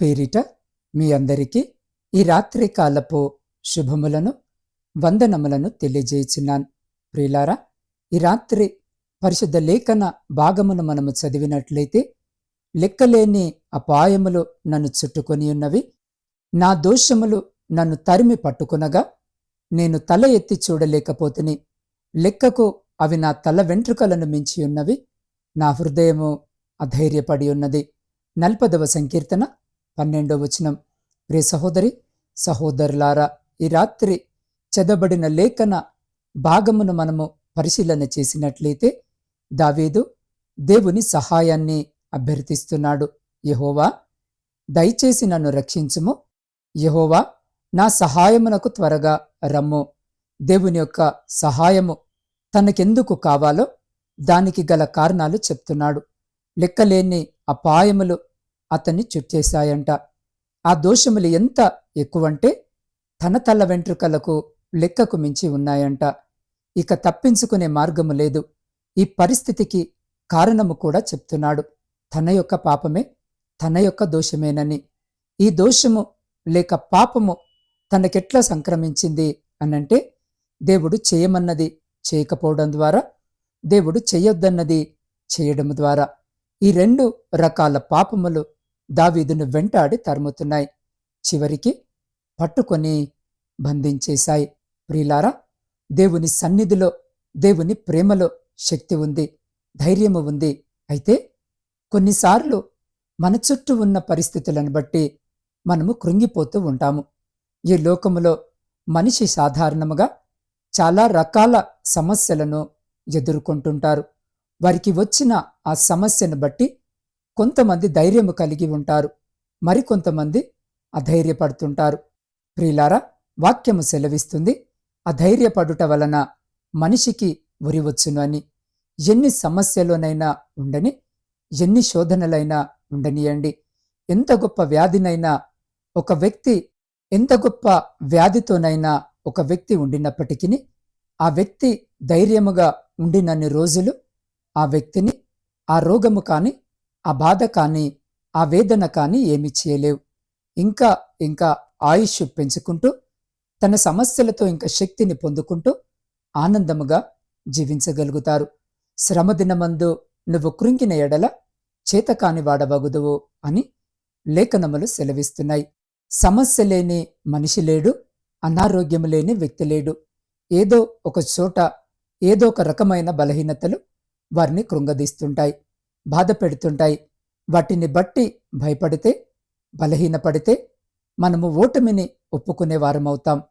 పేరిట మీ అందరికీ ఈ రాత్రి కాలపు శుభములను వందనములను తెలియజేయుచున్నాను. ప్రియులారా ఈ రాత్రి పరిశుద్ధ లేఖన భాగమును మనము చదివినట్లయితే లెక్కలేని అపాయములు నన్ను చుట్టుకొని ఉన్నవి నా దోషములు నన్ను తరిమి పట్టుకునగా నేను తల ఎత్తి చూడలేకపోతుని లెక్కకు అవి నా తల వెంట్రుకలను మించి ఉన్నవి నా హృదయము అధైర్యపడి ఉన్నది. నల్పదవ సంకీర్తన పన్నెండో వచనం. ప్రియ సహోదరి సహోదరులారా ఈ రాత్రి చదబడిన లేఖన భాగమును మనము పరిశీలన చేసినట్లయితే దావీదు దేవుని సహాయాన్ని అభ్యర్థిస్తున్నాడు. యహోవా దయచేసి నన్ను రక్షించుము. యహోవా నా సహాయమునకు త్వరగా రమ్ము. దేవుని యొక్క సహాయము తనకెందుకు కావాలో దానికి గల కారణాలు చెప్తున్నాడు. లెక్కలేని అపాయములు అతన్ని చుట్టేశాయంట ఆ దోషములు ఎంత ఎక్కువంటే తన తల వెంట్రుకలకు లెక్కకు మించి ఉన్నాయంట. ఇక తప్పించుకునే మార్గము లేదు. ఈ పరిస్థితికి కారణము కూడా చెప్తున్నాడు. తన యొక్క పాపమే తన యొక్క దోషమేనని. ఈ దోషము లేక పాపము తనకెట్లా సంక్రమించింది అనంటే దేవుడు చేయమన్నది చేయకపోవడం ద్వారా దేవుడు చేయొద్దన్నది చేయడం ద్వారా. ఈ రెండు రకాల పాపములు దావీదును వెంటాడి తరుముతున్నాయి. చివరికి పట్టుకొని బంధించేశాయి. ప్రియులారా దేవుని సన్నిధిలో దేవుని ప్రేమలో శక్తి ఉంది ధైర్యము ఉంది. అయితే కొన్నిసార్లు మన చుట్టూ ఉన్న పరిస్థితులను బట్టి మనము కృంగిపోతూ ఉంటాము. ఈ లోకములో మనిషి సాధారణముగా చాలా రకాల సమస్యలను ఎదుర్కొంటుంటారు. వారికి వచ్చిన ఆ సమస్యను బట్టి కొంతమంది ధైర్యము కలిగి ఉంటారు. మరికొంతమంది అధైర్యపడుతుంటారు. ప్రియులారా వాక్యము సెలవిస్తుంది. అధైర్యపడుట వలన మనిషికి ఉరివచ్చును అని. ఎన్ని సమస్యలోనైనా ఉండని ఎన్ని శోధనలైనా ఉండనియండి ఎంత గొప్ప వ్యాధినైనా ఒక వ్యక్తి ఎంత గొప్ప వ్యాధితోనైనా ఒక వ్యక్తి ఉండినప్పటికీ ఆ వ్యక్తి ధైర్యముగా ఉండినన్ని రోజులు ఆ వ్యక్తిని ఆ రోగము కాని ఆ బాధ కానీ ఆ వేదన కానీ ఏమీ చేయలేవు. ఇంకా ఇంకా ఆయుష్ పెంచుకుంటూ తన సమస్యలతో ఇంకా శక్తిని పొందుకుంటూ ఆనందముగా జీవించగలుగుతారు. శ్రమదినమందు నువ్వు కృంగిన ఎడల చేతకాని వాడవగుదువు అని లేఖనములు సెలవిస్తున్నాయి. సమస్య లేని మనిషి లేడు అనారోగ్యము లేని వ్యక్తి లేడు. ఏదో ఒక చోట ఏదో ఒక రకమైన బలహీనతలు వారిని కృంగదీస్తుంటాయి. బాధ పెడుతుంటాయి వాటిని బట్టి భయపడితే బలహీనపడితే మనము ఓటమిని ఒప్పుకునే వారమవుతాం.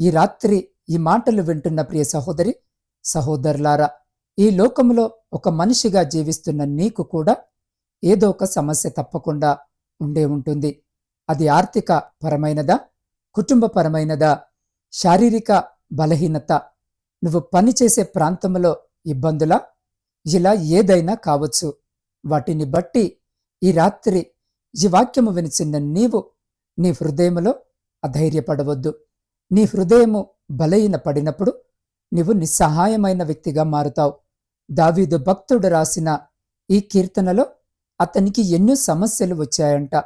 ఈ రాత్రి ఈ మాటలు వింటున్న ప్రియ సహోదరి సహోదరులారా ఈ లోకంలో ఒక మనిషిగా జీవిస్తున్న నీకు కూడా ఏదో ఒక సమస్య తప్పకుండా ఉండే ఉంటుంది. అది ఆర్థిక పరమైనదా కుటుంబపరమైనదా శారీరక బలహీనత? నువ్వు పనిచేసే ప్రాంతంలో ఇబ్బందులా? ఇలా ఏదైనా కావచ్చు. వాటిని బట్టి ఈ రాత్రి ఈ వాక్యము వినిచిన్న నీవు నీ హృదయములో అధైర్యపడవద్దు. నీ హృదయము బలహీన పడినప్పుడు నీవు నిస్సహాయమైన వ్యక్తిగా మారుతావు. దావీదు భక్తుడు రాసిన ఈ కీర్తనలో అతనికి ఎన్నో సమస్యలు వచ్చాయంట.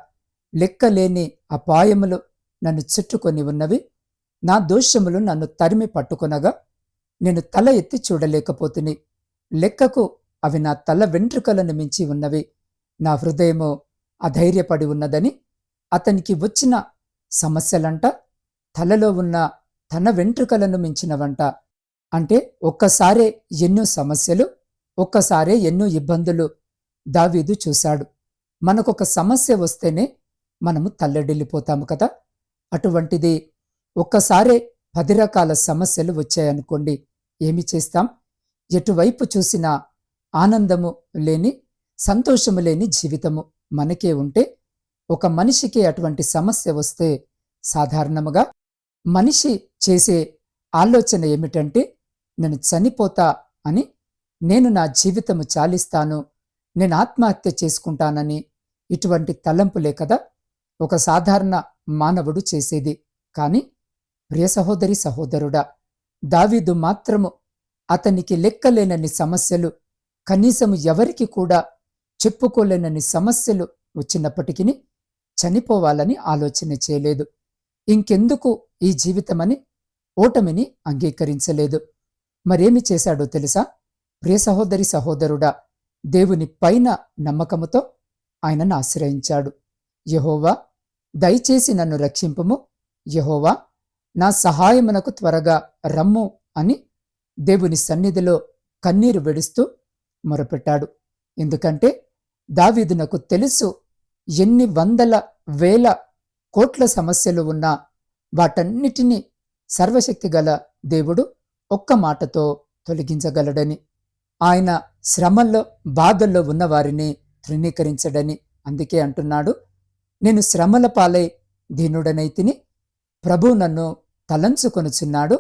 లెక్కలేని అపాయములు నన్ను చుట్టుకొని ఉన్నవి. నా దోషములు నన్ను తరిమి పట్టుకొనగా నేను తల ఎత్తి చూడలేకపోతుని. లెక్కకు అవి నా తల వెంట్రుకలను మించి ఉన్నవి. నా హృదయము అధైర్యపడి ఉన్నదని అతనికి వచ్చిన సమస్యలంట తలలో ఉన్న తన వెంట్రుకలను మించినవంట. అంటే ఒక్కసారే ఎన్నో సమస్యలు ఒక్కసారే ఎన్నో ఇబ్బందులు దావీదు చూశాడు. మనకొక సమస్య వస్తేనే మనము తల్లడిల్లిపోతాము కదా. అటువంటిది ఒక్కసారే పది రకాల సమస్యలు వచ్చాయనుకోండి. ఏమి చేస్తాం? ఎటువైపు చూసినా ఆనందము లేని సంతోషము లేని జీవితము మనకే ఉంటే ఒక మనిషికి అటువంటి సమస్య వస్తే సాధారణముగా మనిషి చేసే ఆలోచన ఏమిటంటే నేను చనిపోతా అని నేను నా జీవితము చాలిస్తాను నేను ఆత్మహత్య చేసుకుంటానని ఇటువంటి తలంపులే కదా ఒక సాధారణ మానవుడు చేసేది. కాని ప్రియ సహోదరి సహోదరుడా దావీదు మాత్రము అతనికి లెక్కలేనన్ని సమస్యలు కనీసము ఎవరికి కూడా చెప్పుకోలేనన్ని సమస్యలు వచ్చినప్పటికీ చనిపోవాలని ఆలోచన చేయలేదు. ఇంకెందుకు ఈ జీవితమని ఓటమిని అంగీకరించలేదు. మరేమి చేశాడో తెలుసా? ప్రియ సహోదరి సహోదరుడా దేవుని పైన నమ్మకముతో ఆయనను ఆశ్రయించాడు. యహోవా దయచేసి నన్ను రక్షింపుము. యహోవా నా సహాయమునకు త్వరగా రమ్ము అని దేవుని సన్నిధిలో కన్నీరు వెడుస్తూ మొరపెట్టాడు. ఎందుకంటే దావీదునకు తెలుసు ఎన్ని వందల వేల కోట్ల సమస్యలు ఉన్నా వాటన్నిటినీ సర్వశక్తిగల దేవుడు ఒక్క మాటతో తొలగించగలడని ఆయన శ్రమల్లో బాధల్లో ఉన్నవారిని తృణీకరించడని అందుకే అంటున్నాడు. నేను శ్రమల పాలై దీనుడనైతిని ప్రభు నన్ను తలంచుకొనుచున్నాడు.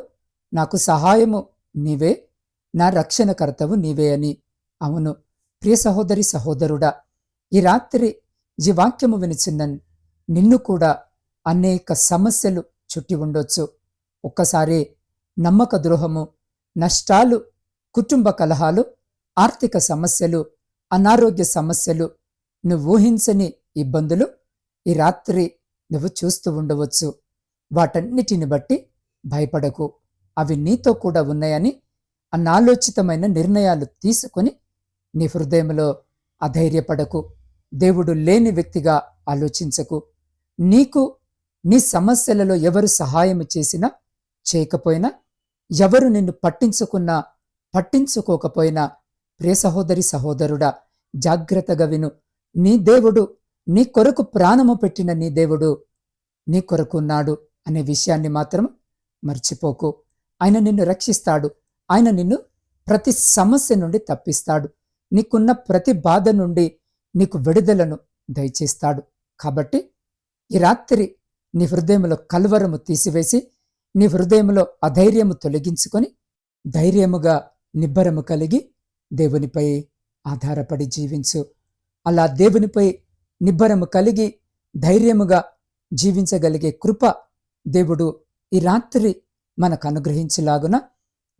నాకు సహాయము నీవే నా రక్షణకర్తవు నీవే అని. అవును ప్రియ సహోదరి సహోదరుడా ఈ రాత్రి ఈ వాక్యము వినిచిన్న నిన్ను కూడా అనేక సమస్యలు చుట్టి ఉండొచ్చు. ఒక్కసారి నమ్మక ద్రోహము నష్టాలు కుటుంబ కలహాలు ఆర్థిక సమస్యలు అనారోగ్య సమస్యలు నువ్వు ఊహించని ఇబ్బందులు ఈ రాత్రి నువ్వు చూస్తూ ఉండవచ్చు. వాటన్నిటిని బట్టి భయపడకు. అవి నీతో కూడా ఉన్నాయని అన్నాలోచితమైన నిర్ణయాలు తీసుకొని నీ హృదయంలో అధైర్యపడకు. దేవుడు లేని వ్యక్తిగా ఆలోచించకు. నీకు నీ సమస్యలలో ఎవరు సహాయం చేసినా చేయకపోయినా ఎవరు నిన్ను పట్టించుకున్నా పట్టించుకోకపోయినా ప్రియ సహోదరి సహోదరుడా జాగ్రత్తగా విను. నీ దేవుడు నీ కొరకు ప్రాణము పెట్టిన నీ దేవుడు నీ కొరకున్నాడు అనే విషయాన్ని మాత్రం మర్చిపోకు. ఆయన నిన్ను రక్షిస్తాడు. ఆయన నిన్ను ప్రతి సమస్య నుండి తప్పిస్తాడు. నీకున్న ప్రతి బాధ నుండి నీకు విడుదలను దయచేస్తాడు. కాబట్టి ఈ రాత్రి నీ హృదయంలో కల్వరము తీసివేసి నీ హృదయంలో అధైర్యము తొలగించుకొని ధైర్యముగా నిబ్బరము కలిగి దేవునిపై ఆధారపడి జీవించు. అలా దేవునిపై నిబ్బరము కలిగి ధైర్యముగా జీవించగలిగే కృప దేవుడు ఈ రాత్రి మనకు అనుగ్రహించలాగున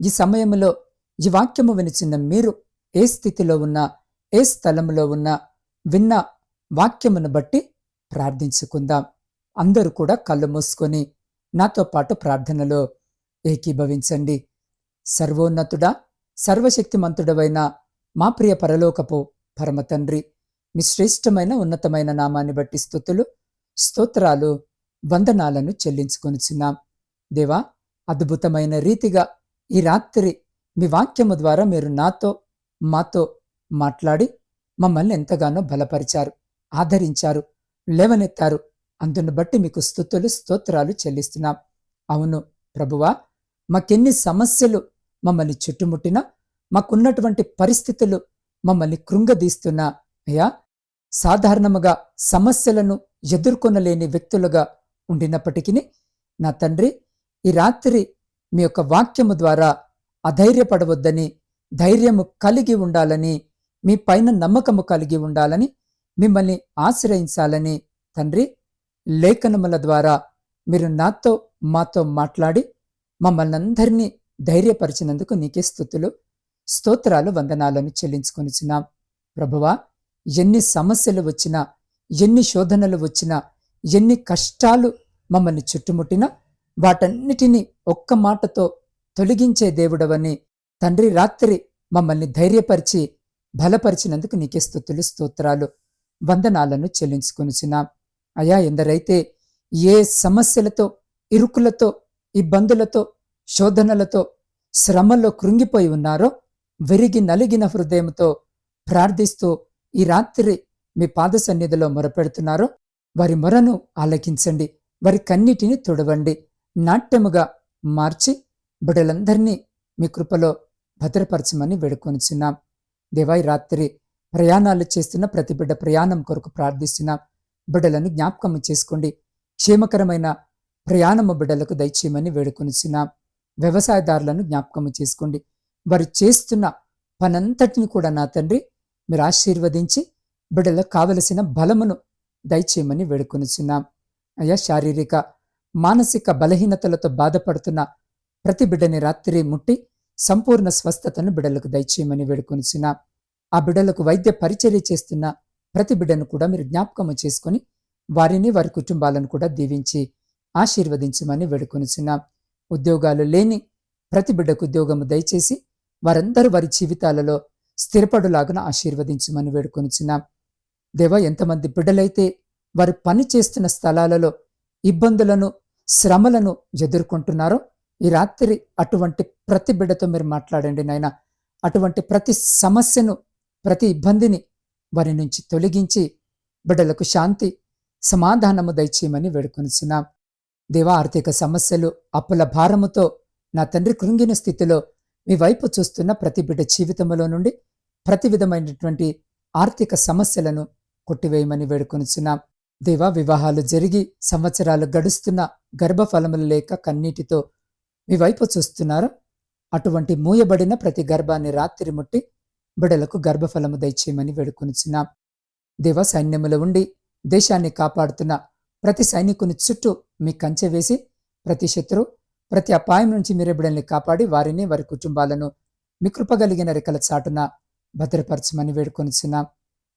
ఈ సమయంలో ఈ వాక్యము వినిచిన మీరు ఏ స్థితిలో ఉన్నా ఏ స్థలంలో ఉన్నా విన్న వాక్యమును బట్టి ప్రార్థించుకుందాం. అందరూ కూడా కళ్ళు మూసుకొని నాతో పాటు ప్రార్థనలో ఏకీభవించండి. సర్వోన్నతుడా సర్వశక్తిమంతుడవైన మా ప్రియ పరలోకపు పరమతండ్రి మీ శ్రేష్టమైన ఉన్నతమైన నామాన్ని బట్టి స్థుతులు స్తోత్రాలు వందనాలను చెల్లించుకొనిచున్నాం. దేవా అద్భుతమైన రీతిగా ఈ రాత్రి మీ వాక్యము ద్వారా మీరు నాతో మాతో మాట్లాడి మమ్మల్ని ఎంతగానో బలపరిచారు ఆదరించారు లేవనెత్తారు. అందును బట్టి మీకు స్థుతులు స్తోత్రాలు చెల్లిస్తున్నాం. అవును ప్రభువా మాకెన్ని సమస్యలు మమ్మల్ని చుట్టుముట్టినా మాకున్నటువంటి పరిస్థితులు మమ్మల్ని కృంగదీస్తున్నా అయ్యా. సాధారణముగా సమస్యలను ఎదుర్కొనలేని వ్యక్తులుగా ఉండినప్పటికీ నా తండ్రి ఈ రాత్రి మీ యొక్క వాక్యము ద్వారా అధైర్యపడవద్దని ధైర్యము కలిగి ఉండాలని మీ పైన నమ్మకము కలిగి ఉండాలని మిమ్మల్ని ఆశ్రయించాలని తండ్రి లేఖనముల ద్వారా మీరు నాతో మాతో మాట్లాడి మమ్మల్ని అందరినీ ధైర్యపరిచినందుకు నీకే స్థుతులు స్తోత్రాలు వందనాలను చెల్లించుకొనిచున్నాం. ప్రభువా ఎన్ని సమస్యలు వచ్చినా ఎన్ని శోధనలు వచ్చినా ఎన్ని కష్టాలు మమ్మల్ని చుట్టుముట్టినా వాటన్నిటినీ ఒక్క మాటతో తొలగించే దేవుడవని తండ్రి రాత్రి మమ్మల్ని ధైర్యపరిచి బలపరిచినందుకు నీకే స్థుతులు స్తోత్రాలు వందనాలను చెల్లించుకొనిచున్నాం. అయా ఎందరైతే ఏ సమస్యలతో ఇరుకులతో ఇబ్బందులతో శోధనలతో శ్రమలో కృంగిపోయి ఉన్నారో విరిగి నలిగిన హృదయంతో ప్రార్థిస్తూ ఈ రాత్రి మీ పాద సన్నిధిలో మొరపెడుతున్నారో వారి మొరను ఆలకించండి వారి కన్నిటిని తుడవండి. నాట్యముగా మార్చి బిడ్డలందరినీ మీ కృపలో భద్రపరచమని వేడుకొనిచున్నాం. దేవాయి రాత్రి ప్రయాణాలు చేస్తున్న ప్రతి బిడ్డ ప్రయాణం కొరకు ప్రార్థిస్తున్నాం. బిడ్డలను జ్ఞాపకం చేసుకోండి. క్షేమకరమైన ప్రయాణము బిడ్డలకు దయచేయమని వేడుకొనిచున్నాం. వ్యవసాయదారులను జ్ఞాపకం చేసుకోండి. వారు చేస్తున్న పనంతటిని కూడా నా తండ్రి మీరు ఆశీర్వదించి బిడ్డలకు కావలసిన బలమును దయచేయమని వేడుకొనిచున్నాం. అయ్యా శారీరక మానసిక బలహీనతలతో బాధపడుతున్న ప్రతి బిడ్డని రాత్రి ముట్టి సంపూర్ణ స్వస్థతను బిడ్డలకు దయచేయమని వేడుకొనిచిన ఆ బిడ్డలకు వైద్య పరిచర్య చేస్తున్న ప్రతి బిడ్డను కూడా మీరు జ్ఞాపకము చేసుకుని వారిని వారి కుటుంబాలను కూడా దీవించి ఆశీర్వదించమని వేడుకొనిచిన ఉద్యోగాలు లేని ప్రతి బిడ్డకు ఉద్యోగము దయచేసి వారందరూ వారి జీవితాలలో స్థిరపడులాగున ఆశీర్వదించమని వేడుకొనిచిన దేవా ఎంతమంది బిడ్డలైతే వారు పని చేస్తున్న స్థలాలలో ఇబ్బందులను శ్రమలను ఎదుర్కొంటున్నారో ఈ రాత్రి అటువంటి ప్రతి బిడ్డతో మీరు మాట్లాడండి నాయన. అటువంటి ప్రతి సమస్యను ప్రతి ఇబ్బందిని వారి నుంచి తొలగించి బిడ్డలకు శాంతి సమాధానము దయచేయమని వేడుకొనిచున్నాం. దేవా ఆర్థిక సమస్యలు అప్పుల భారముతో నా తండ్రి కృంగిన స్థితిలో మీ వైపు చూస్తున్న ప్రతి బిడ్డ జీవితంలో నుండి ప్రతి విధమైనటువంటి ఆర్థిక సమస్యలను కొట్టివేయమని వేడుకొనిచున్నాం. దేవా వివాహాలు జరిగి సంవత్సరాలు గడుస్తున్న గర్భఫలములు లేక కన్నీటితో మీ వైపు చూస్తున్నారు? అటువంటి మూయబడిన ప్రతి గర్భాన్ని రాత్రి ముట్టి బిడలకు గర్భఫలము దయచేయమని వేడుకొనిచున్నాం. దేవ సైన్యములు ఉండి దేశాన్ని కాపాడుతున్న ప్రతి సైనికుని చుట్టూ మీ కంచె వేసి ప్రతి శత్రు ప్రతి అపాయం నుంచి మీరే బిడల్ని కాపాడి వారిని వారి కుటుంబాలను మీ కృపగలిగిన రెక్కల చాటున భద్రపరచమని వేడుకొనిచున్నాం.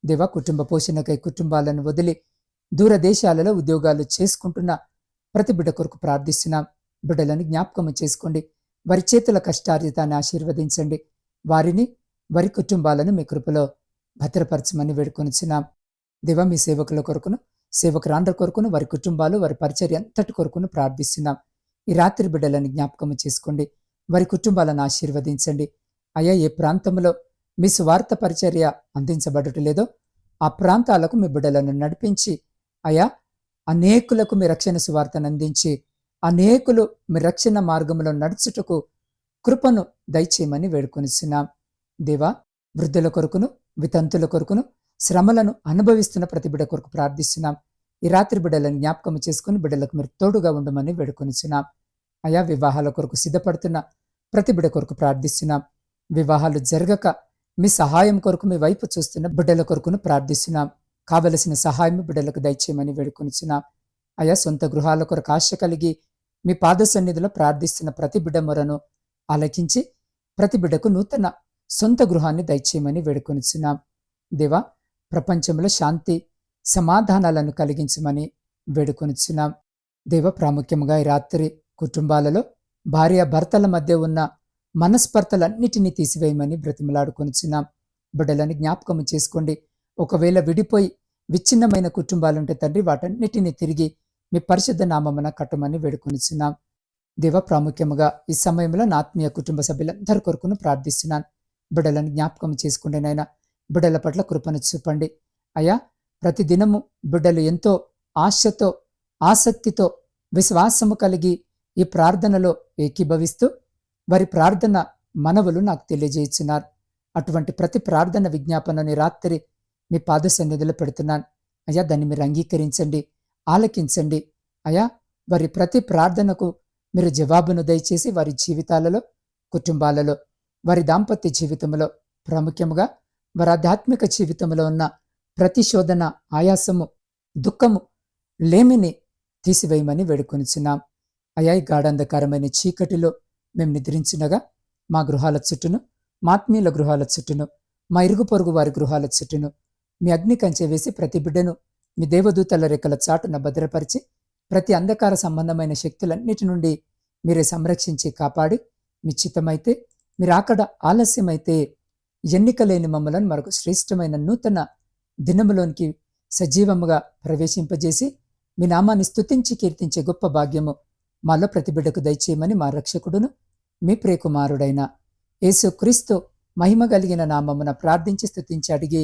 దేవ కుటుంబ పోషణకై కుటుంబాలను వదిలి దూరదేశాలలో ఉద్యోగాలు చేసుకుంటున్న ప్రతి బిడ్డ కొరకు ప్రార్థిస్తున్నాం. బిడ్డలను జ్ఞాపకం చేసుకోండి. వారి చేతుల కష్టార్జితాన్ని ఆశీర్వదించండి. వారిని వారి కుటుంబాలను మీ కృపలో భద్రపరచమని వేడుకొనిచున్నాం. దేవ మీ సేవకుల కొరకును సేవకురాండ్ర కొరకును వారి కుటుంబాలు వారి పరిచర్య అంతటి కొరకును ప్రార్థిస్తున్నాం. ఈ రాత్రి బిడ్డలను జ్ఞాపకం చేసుకోండి. వారి కుటుంబాలను ఆశీర్వదించండి. అయ్యా ఏ ప్రాంతంలో మీ స్వార్థ పరిచర్య అందించబడటలేదో ఆ ప్రాంతాలకు మీ బిడ్డలను నడిపించి అయా అనేకులకు మీ రక్షణ సువార్తను అందించి అనేకులు మీ రక్షణ మార్గంలో నడుచుటకు కృపను దయచేయమని వేడుకొనిస్తున్నాం దేవా వృద్ధుల కొరకును వితంతుల కొరకును శ్రమలను అనుభవిస్తున్న ప్రతి బిడ్డ కొరకు ప్రార్థిస్తున్నాం. ఈ రాత్రి బిడ్డలను జ్ఞాపకం చేసుకుని బిడ్డలకు మీరు తోడుగా ఉండమని వేడుకొనిచున్నాం. అయా వివాహాల కొరకు సిద్ధపడుతున్న ప్రతి బిడ్డ కొరకు ప్రార్థిస్తున్నాం. వివాహాలు జరగక మీ సహాయం కొరకు మీ వైపు చూస్తున్న బిడ్డల కొరకును ప్రార్థిస్తున్నాం. కావలసిన సహాయం బిడ్డలకు దయచేయమని వేడుకొనిచిన అయా సొంత గృహాల కొరకు ఆశ కలిగి మీ పాద సన్నిధిలో ప్రార్థిస్తున్న ప్రతి బిడ్డ మొరను ఆలకించి ప్రతి బిడ్డకు నూతన సొంత గృహాన్ని దయచేయమని వేడుకొనిచున్నాం. దేవా ప్రపంచంలో శాంతి సమాధానాలను కలిగించమని వేడుకొనిచున్నాం. దేవ ప్రాముఖ్యంగా ఈ రాత్రి కుటుంబాలలో భార్య భర్తల మధ్య ఉన్న మనస్పర్తలన్నిటినీ తీసివేయమని బ్రతిమలాడుకొనిచున్నాం. బిడ్డలని జ్ఞాపకం చేసుకోండి. ఒకవేళ విడిపోయి విచ్ఛిన్నమైన కుటుంబాలుంటే తండ్రి వాటన్నిటిని తిరిగి మీ పరిశుద్ధ నామమున కట్టమని వేడుకొనిచున్నాం. దేవ ప్రాముఖ్యముగా ఈ సమయంలో నా ఆత్మీయ కుటుంబ సభ్యులందరి కొరకును ప్రార్థిస్తున్నాను బిడ్డలను జ్ఞాపకం చేసుకుంటేనైనా బిడల బిడ్డల పట్ల కృపను చూపండి. అయ్యా ప్రతిదినము బిడ్డలు ఎంతో ఆశతో ఆసక్తితో విశ్వాసము కలిగి ఈ ప్రార్థనలో ఏకీభవిస్తూ వారి ప్రార్థన మనవులు నాకు తెలియజేస్తున్నారు అటువంటి ప్రతి ప్రార్థన విజ్ఞాపనని రాత్రి మీ పాద సన్నిధిలో పెడుతున్నాను. అయ్యా దాన్ని మీరు అంగీకరించండి ఆలకించండి. అయ్యా వారి ప్రతి ప్రార్థనకు మీరు జవాబును దయచేసి వారి జీవితాలలో కుటుంబాలలో వారి దాంపత్య జీవితంలో ప్రాముఖ్యముగా వారి ఆధ్యాత్మిక జీవితంలో ఉన్న ప్రతిశోధన ఆయాసము దుఃఖము లేమిని తీసివేయమని వేడుకొనిచున్నాం. అయా ఈ గాఢంధకారమైన చీకటిలో మేము నిద్రించినగా మా గృహాల చుట్టూను మాత్మీయుల గృహాల చుట్టూను మా ఇరుగు పొరుగు వారి గృహాల చుట్టూను మీ అగ్ని కంచె వేసి ప్రతి బిడ్డను మీ దేవదూతల రెక్కల చాటున భద్రపరిచి ప్రతి అంధకార సంబంధమైన శక్తులన్నిటి నుండి మీరే సంరక్షించి కాపాడి మీ చిత్తమైతే మీరు అక్కడ ఆలస్యమైతే ఎన్నిక లేని మమ్మలను మరొక శ్రేష్టమైన నూతన దినములోనికి సజీవముగా ప్రవేశింపజేసి మీ నామాన్ని స్తుతించి కీర్తించే గొప్ప భాగ్యము మాలో ప్రతి బిడ్డకు దయచేయమని మా రక్షకుడును మీ ప్రియకుమారుడైన యేసుక్రీస్తు మహిమ కలిగిన నామమున ప్రార్థించి స్తుతించి అడిగి